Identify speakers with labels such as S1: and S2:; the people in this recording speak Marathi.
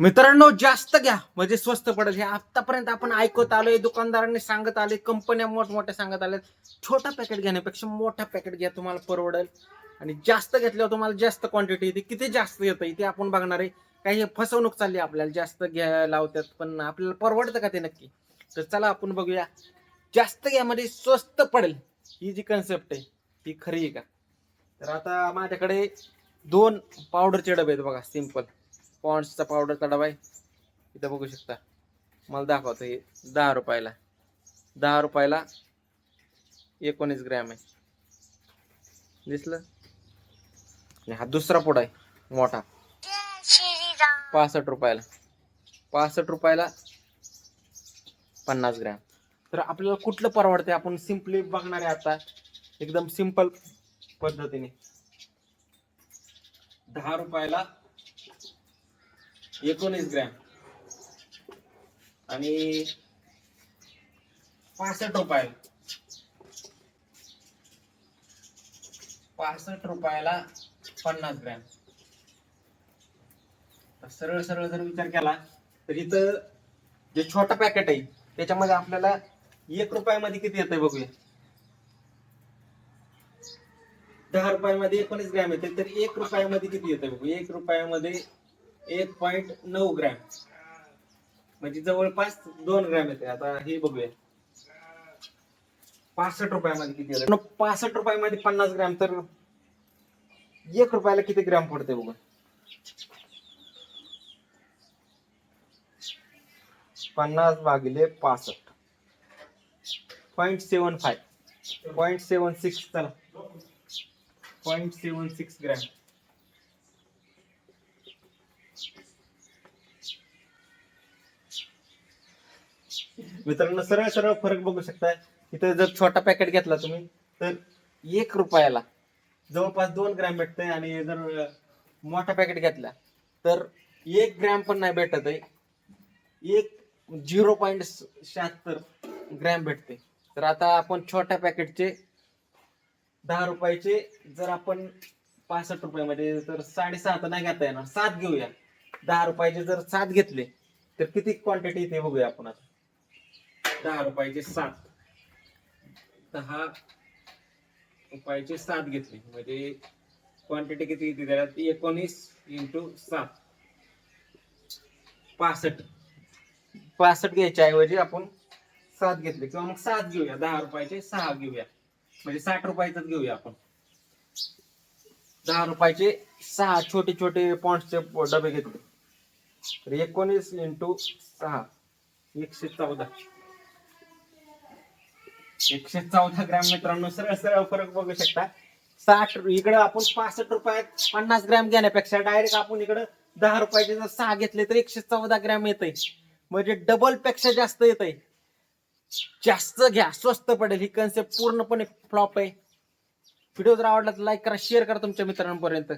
S1: मित्रांनो जास्त घ्या. म्हणजे स्वस्त पडेल. हे आतापर्यंत आपण ऐकत आलोय दुकानदारांनी सांगत आले कंपन्या मोठमोठ्या सांगत आल्या छोटा पॅकेट घेण्यापेक्षा मोठा पॅकेट घ्या तुम्हाला परवडेल. आणि जास्त घेतल्यावर तुम्हाला जास्त क्वांटिटी येते. किती जास्त येतं ते आपण बघणार आहे. काही फसवणूक चालली आपल्याला. जास्त घ्या लावतात पण आपल्याला परवडतं का ते नक्की? तर चला आपण बघूया. जास्त घ्यामध्ये स्वस्त पडेल. ही जी कन्सेप्ट आहे ती खरी आहे का? तर आता माझ्याकडे दोन पावडरचे डबे आहेत बघा सिंपल पॉन्ड्सचा पावडरचा डबा आहे इथं बघू शकता. मला दाखवतो हे दहा रुपयाला. दहा रुपयाला एकोणीस ग्रॅम आहे. दिसलं? आणि हा दुसरा पुडा आहे मोठा. पासष्ट रुपयाला. पासष्ट रुपयाला पन्नास ग्रॅम. तर आपल्याला कुठलं परवडते आपण सिम्पली बघणार आहे आता. एकदम सिंपल पद्धतीने. दहा रुपयाला एकोणीस ग्रॅम. आणि पासष्ट रुपयाला. पासष्ट रुपयाला पन्नास ग्रॅम. सरळ सरळ जर विचार केला तर इथं जे छोटं पॅकेट आहे त्याच्यामध्ये आपल्याला एक रुपयामध्ये किती येतंय बघूया. दहा रुपयामध्ये एकोणीस ग्रॅम येते तर एक रुपयामध्ये किती येतंय बघू एक रुपयामध्ये एक पॉइंट नऊ ग्रॅम. म्हणजे जवळपास दोन ग्रॅम येते आता हे बघूया. पासष्ट रुपयामध्ये किती येतं पासष्ट रुपयामध्ये पन्नास ग्रॅम तर एक रुपयाला किती ग्रॅम पडते बघा? पन्नास भागिले पासष्ट. Point seven five. Point seven six चला. Point seven six gram. मित्रांनो सरळ सरळ फरक बघू शकता. इथं जर छोटा पॅकेट घेतला तुम्ही तर एक रुपयाला जवळपास दोन ग्रॅम भेटतंय आणि जर मोठा पॅकेट घेतला तर एक ग्रॅम पण नाही भेटत आहे. एक झिरो पॉईंट शहात्तर ग्रॅम भेटते तर आता आपण छोट्या पॅकेटचे दहा रुपयाचे जर आपण पासष्ट रुपयामध्ये तर साडेसहा तर नाही घेता येणार. सात घेऊया. दहा रुपयाचे जर सात घेतले तर किती क्वांटिटी ते बघूया आपण आता. दहा रुपयाचे सात. दहा रुपयाचे सात घेतले. म्हणजे क्वांटिटी किती घेतली त्याला? ती एकोणीस इंटू सात. पासष्ट. पासष्ट घ्यायच्या ऐवजी आपण सात घेतले. किंवा मग सात घेऊया. दहा रुपयाचे सहा घेऊया. म्हणजे साठ रुपयाच घेऊया आपण. दहा रुपयाचे सहा छोटे छोटे पॉइंटचे डबे घेतले. तर एकोणीस इंटू सहा. एकशे चौदा. एकशे चौदा ग्रॅम मित्रांनो सरळ सरळ फरक बघू शकता. साठ इकडं आपण पासष्ट रुपयात पन्नास ग्रॅम घेण्यापेक्षा डायरेक्ट आपण इकडं दहा रुपयाचे जर सहा घेतले तर एकशे चौदा ग्रॅम येत म्हणजे डबलपेक्षा जास्त येत जास्त घ्या स्वस्त पडेल. ही कन्सेप्ट पूर्णपणे फ्लॉप आहे. व्हिडिओ जर आवडला तर लाईक करा शेअर करा तुमच्या मित्रांपर्यंत.